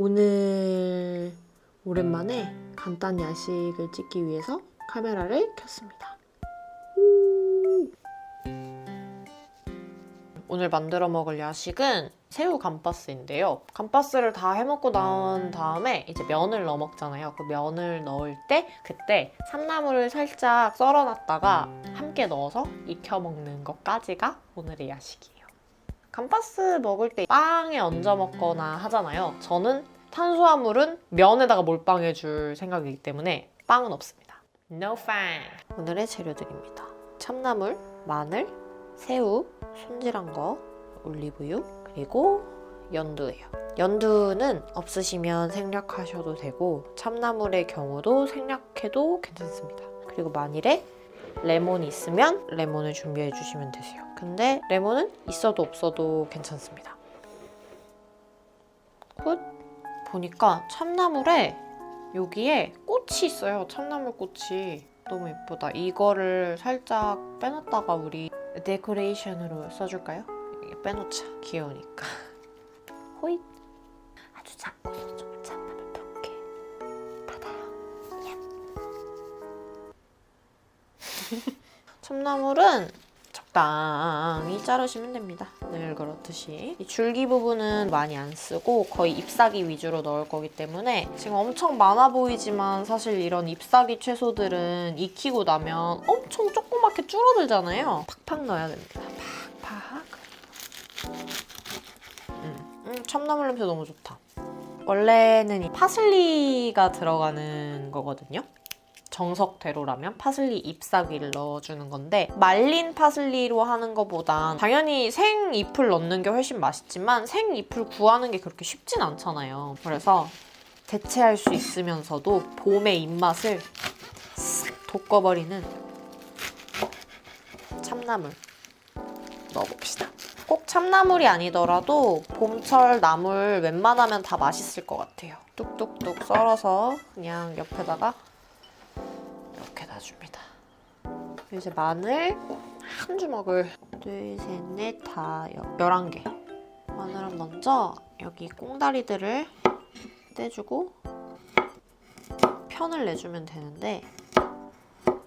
오늘 오랜만에 간단 야식을 찍기 위해서 카메라를 켰습니다. 오늘 만들어 먹을 야식은 새우 감바스인데요. 감바스를 다 해먹고 나온 다음에 이제 면을 넣어 먹잖아요. 그 면을 넣을 때 그때 참나물을 살짝 썰어놨다가 함께 넣어서 익혀 먹는 것까지가 오늘의 야식이에요. 감바스 먹을 때 빵에 얹어 먹거나 하잖아요. 저는 탄수화물은 면에다가 몰빵해 줄 생각이기 때문에 빵은 없습니다. No fan. 오늘의 재료들입니다. 참나물, 마늘, 새우, 손질한 거, 올리브유, 그리고 연두예요. 연두는 없으시면 생략하셔도 되고 참나물의 경우도 생략해도 괜찮습니다. 그리고 만일에 레몬이 있으면 레몬을 준비해 주시면 되세요. 근데 레몬은 있어도 없어도 괜찮습니다. 굿. 보니까 참나물에 여기에 꽃이 있어요. 참나물 꽃이 너무 예쁘다. 이거를 살짝 빼놨다가 우리 데코레이션으로 써줄까요? 빼놓자. 귀여우니까. 호잇. 아주 작고 참나물은 적당히 자르시면 됩니다. 늘 그렇듯이. 이 줄기 부분은 많이 안 쓰고 거의 잎사귀 위주로 넣을 거기 때문에 지금 엄청 많아 보이지만 사실 이런 잎사귀 채소들은 익히고 나면 엄청 조그맣게 줄어들잖아요. 팍팍 넣어야 됩니다. 팍팍. 음, 음, 참나물 냄새 너무 좋다. 원래는 이 파슬리가 들어가는 거거든요. 정석대로라면 파슬리 잎사귀를 넣어주는 건데 말린 파슬리로 하는 것보단 당연히 생잎을 넣는 게 훨씬 맛있지만 생잎을 구하는 게 그렇게 쉽진 않잖아요. 그래서 대체할 수 있으면서도 봄의 입맛을 싹 돋궈버리는 참나물 넣어봅시다. 꼭 참나물이 아니더라도 봄철 나물 웬만하면 다 맛있을 것 같아요. 뚝뚝뚝 썰어서 그냥 옆에다가 이제 마늘 한 주먹을 둘, 셋, 넷, 다, 여, 11개. 마늘은 먼저 여기 꽁다리들을 떼주고 편을 내주면 되는데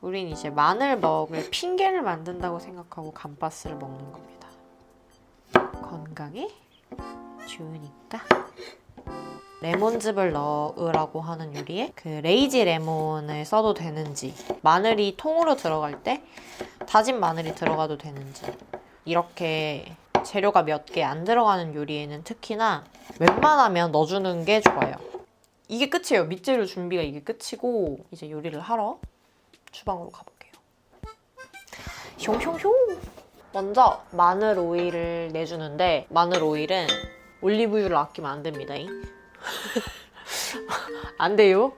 우린 이제 마늘 먹을 핑계를 만든다고 생각하고 감바스를 먹는 겁니다. 건강에 좋으니까. 레몬즙을 넣으라고 하는 요리에 그 레이지 레몬을 써도 되는지 마늘이 통으로 들어갈 때 다진 마늘이 들어가도 되는지 이렇게 재료가 몇 개 안 들어가는 요리에는 특히나 웬만하면 넣어주는 게 좋아요. 이게 끝이에요. 밑재료 준비가 이게 끝이고 이제 요리를 하러 주방으로 가볼게요. 숑숑숑 먼저 마늘 오일을 내주는데 마늘 오일은 올리브유를 아끼면 안 됩니다. 안 돼요.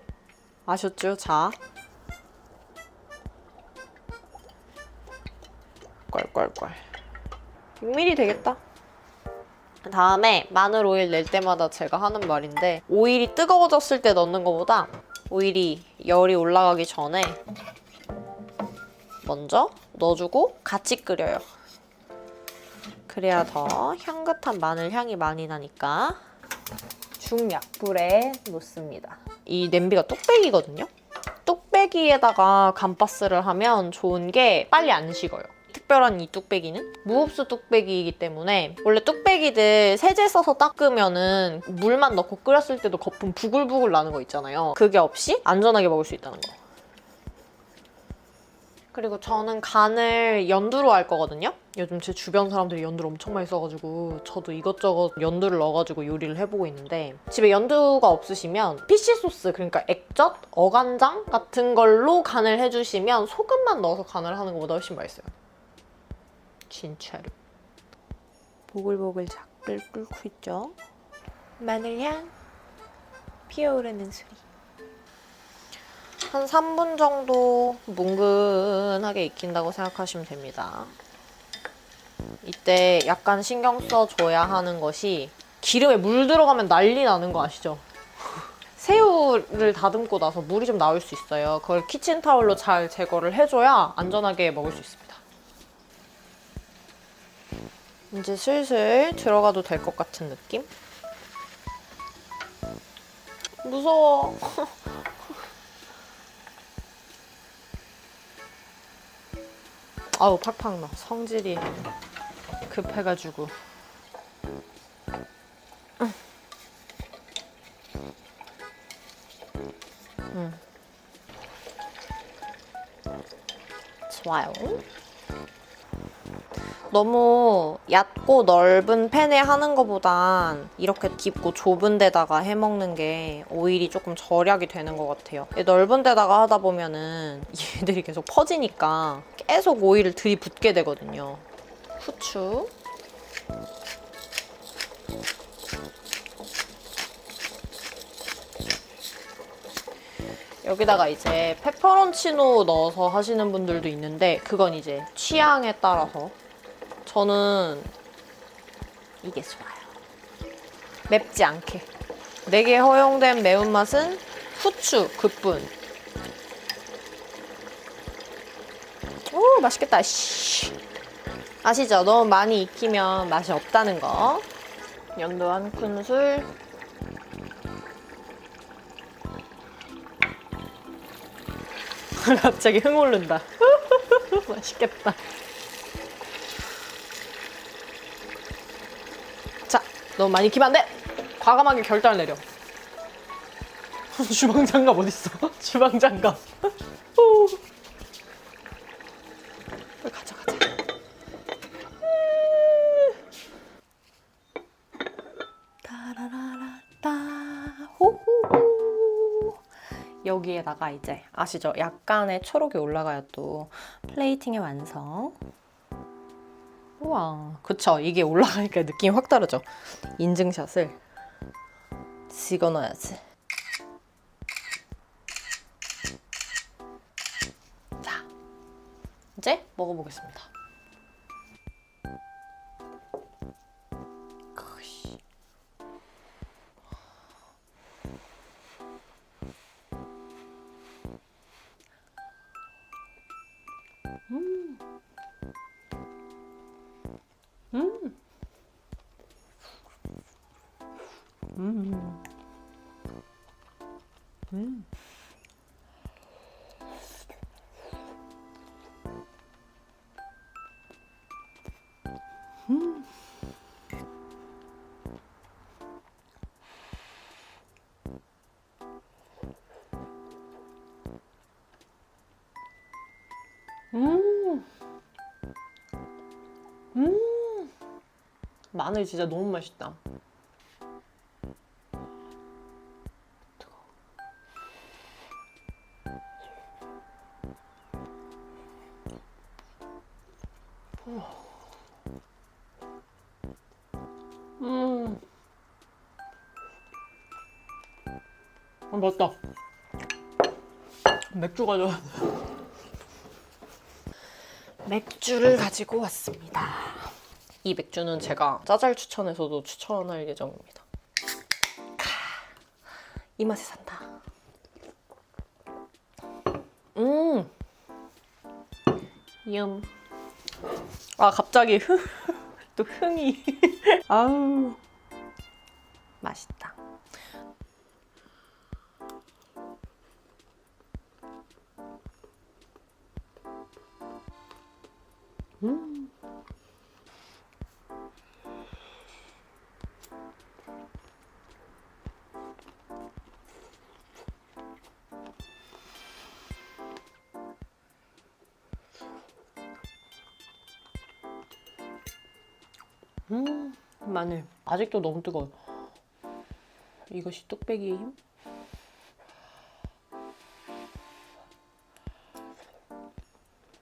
아셨죠? 자. 껄껄껄. 6mm 되겠다. 다음에 마늘 오일 낼 때마다 제가 하는 말인데 오일이 뜨거워졌을 때 넣는 것보다 오일이 열이 올라가기 전에 먼저 넣어주고 같이 끓여요. 그래야 더 향긋한 마늘 향이 많이 나니까 중약불에 놓습니다. 이 냄비가 뚝배기거든요. 뚝배기에다가 감바스를 하면 좋은 게 빨리 안 식어요. 특별한 이 뚝배기는 무흡수 뚝배기이기 때문에 원래 뚝배기들 세제 써서 닦으면은 물만 넣고 끓였을 때도 거품 부글부글 나는 거 있잖아요. 그게 없이 안전하게 먹을 수 있다는 거. 그리고 저는 간을 연두로 할 거거든요. 요즘 제 주변 사람들이 연두를 엄청 많이 써가지고 저도 이것저것 연두를 넣어가지고 요리를 해보고 있는데 집에 연두가 없으시면 피시 소스 그러니까 액젓, 어간장 같은 걸로 간을 해주시면 소금만 넣어서 간을 하는 것보다 훨씬 맛있어요. 진짜로. 보글보글 작불 끓고 있죠. 마늘향 피어오르는 소리. 한 3분 정도 뭉근하게 익힌다고 생각하시면 됩니다. 이때 약간 신경 써줘야 하는 것이 기름에 물 들어가면 난리 나는 거 아시죠? 새우를 다듬고 나서 물이 좀 나올 수 있어요. 그걸 키친타올로 잘 제거를 해줘야 안전하게 먹을 수 있습니다. 이제 슬슬 들어가도 될 것 같은 느낌? 무서워. 아우 팍팍 나. 성질이 급해가지고. 음. 좋아요. 너무 얕고 넓은 팬에 하는 것보단 이렇게 깊고 좁은 데다가 해 먹는 게 오일이 조금 절약이 되는 것 같아요. 이 넓은 데다가 하다 보면은 얘들이 계속 퍼지니까 계속 오일을 들이붓게 되거든요. 후추. 여기다가 이제 페퍼론치노 넣어서 하시는 분들도 있는데 그건 이제 취향에 따라서 저는 이게 좋아요. 맵지 않게. 내게 허용된 매운맛은 후추 그뿐. 오 맛있겠다. 씨. 아시죠? 너무 많이 익히면 맛이 없다는 거. 연두 한 큰술. 갑자기 흥 오른다. 맛있겠다. 자, 너무 많이 키면 안 돼. 과감하게 결단을 내려. 주방 장갑 어딨어? 주방 장갑. 여기에다가 이제 아시죠? 약간의 초록이 올라가야 또 플레이팅의 완성. 우와, 그쵸? 이게 올라가니까 느낌이 확 다르죠? 인증샷을 찍어 넣어야지. 자, 이제 먹어보겠습니다. 음. 음. 마늘 진짜 너무 맛있다. 음. 아, 맞다. 맥주 가져. 맥주를 가지고 왔습니다. 이 맥주는 제가 짜잘 추천에서도 추천할 예정입니다. 카, 이 맛에 산다. 음, 음. 아 갑자기 흥, 또 흥이. 아우, 음, 마늘. 아직도 너무 뜨거워요. 이것이 뚝배기의 힘?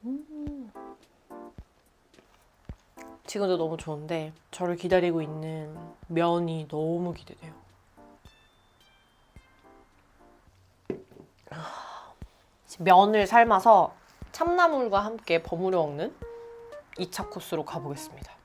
음. 지금도 너무 좋은데 저를 기다리고 있는 면이 너무 기대돼요. 아, 면을 삶아서 참나물과 함께 버무려 먹는 2차 코스로 가보겠습니다.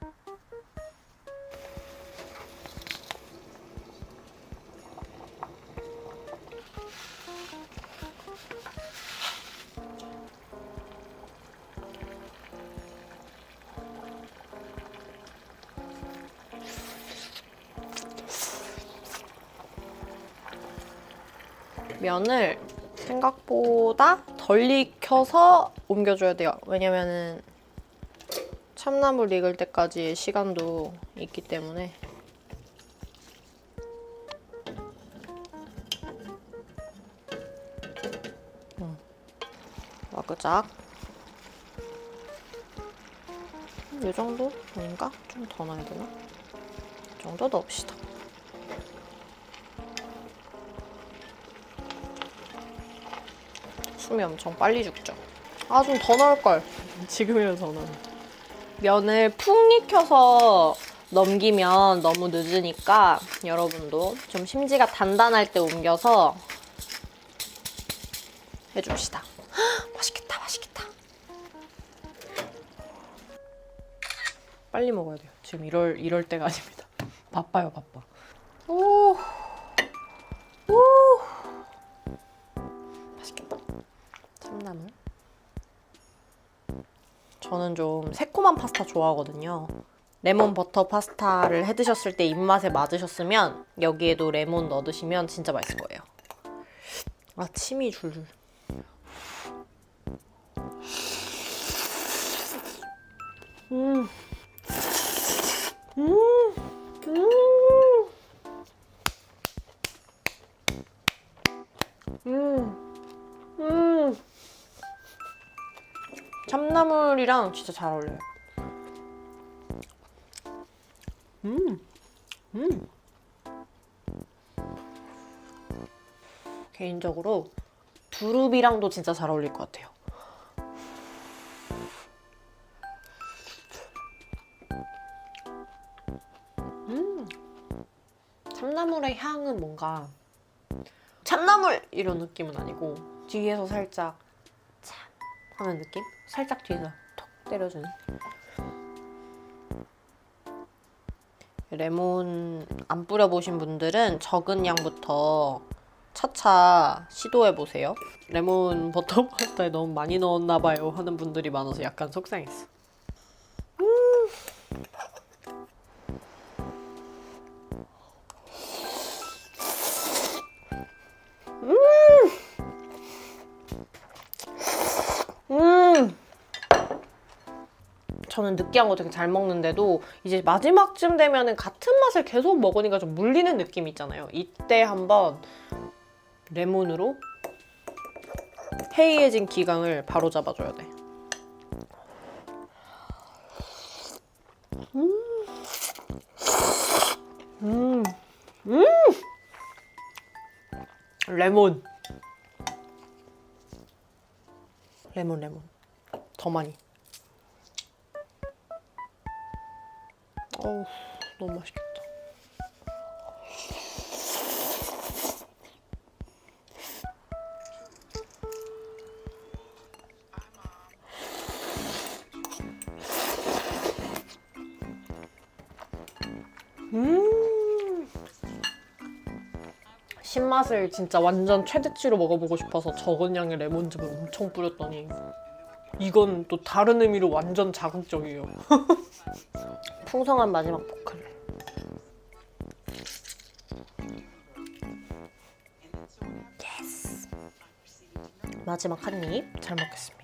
면을 생각보다 덜 익혀서 옮겨줘야 돼요. 왜냐면은 참나물 익을 때까지의 시간도 있기 때문에 음, 와그작 이 정도 아닌가? 좀 더 넣어야 되나? 이 정도 넣읍시다. 숨이 엄청 빨리 죽죠. 아, 좀 더 넣을걸. 지금이면 더 넣어. 면을 푹 익혀서 넘기면 너무 늦으니까 여러분도 좀 심지가 단단할 때 옮겨서 해줍시다. 헉, 맛있겠다, 맛있겠다. 빨리 먹어야 돼요. 지금 이럴, 이럴 때가 아닙니다. 바빠요, 바빠. 오, 오. 참나물. 저는 좀 새콤한 파스타 좋아하거든요. 레몬 버터 파스타를 해 드셨을 때 입맛에 맞으셨으면 여기에도 레몬 넣어 드시면 진짜 맛있을 거예요. 아, 침이 줄줄. 음. 음. 참나물이랑 진짜 잘 어울려요. 음, 음. 개인적으로 두릅이랑도 진짜 잘 어울릴 것 같아요. 음, 참나물의 향은 뭔가 참나물 이런 느낌은 아니고 뒤에서 살짝 참 하는 느낌? 살짝 뒤에서 톡 때려주는. 레몬 안 뿌려보신 분들은 적은 양부터 차차 시도해 보세요. 레몬 버터 파스타에 너무 많이 넣었나 봐요 하는 분들이 많아서 약간 속상했어. 저는 느끼한 거 되게 잘 먹는데도 이제 마지막쯤 되면은 같은 맛을 계속 먹으니까 좀 물리는 느낌 있잖아요. 이때 한번 레몬으로 해이해진 기강을 바로 잡아줘야 돼. 음. 음. 음. 레몬. 레몬 레몬 더 많이 어우 너무 맛있겠다 음 신맛을 진짜 완전 최대치로 먹어보고 싶어서 적은 양의 레몬즙을 엄청 뿌렸더니 이건 또 다른 의미로 완전 자극적이에요. 풍성한 마지막 포클. 예스. 마지막 한 입 잘 먹겠습니다.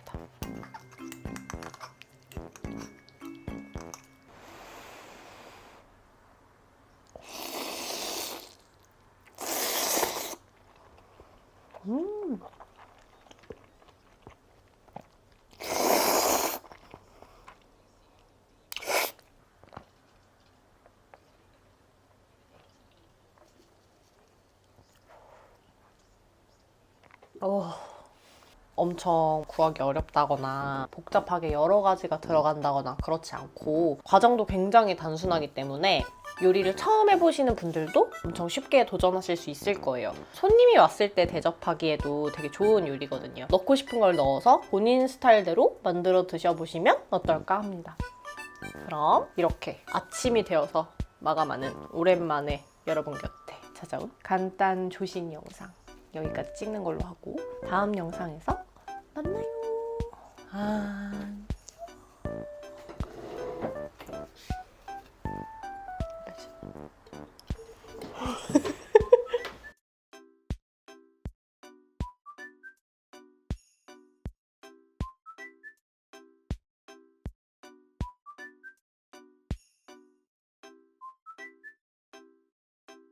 어, 엄청 구하기 어렵다거나 복잡하게 여러 가지가 들어간다거나 그렇지 않고 과정도 굉장히 단순하기 때문에 요리를 처음 해보시는 분들도 엄청 쉽게 도전하실 수 있을 거예요. 손님이 왔을 때 대접하기에도 되게 좋은 요리거든요. 넣고 싶은 걸 넣어서 본인 스타일대로 만들어 드셔보시면 어떨까 합니다. 그럼 이렇게 아침이 되어서 마감하는 오랜만에 여러분 곁에 찾아온 간단 조식 영상 여기까지 찍는 걸로 하고 다음 영상에서 만나요. 아...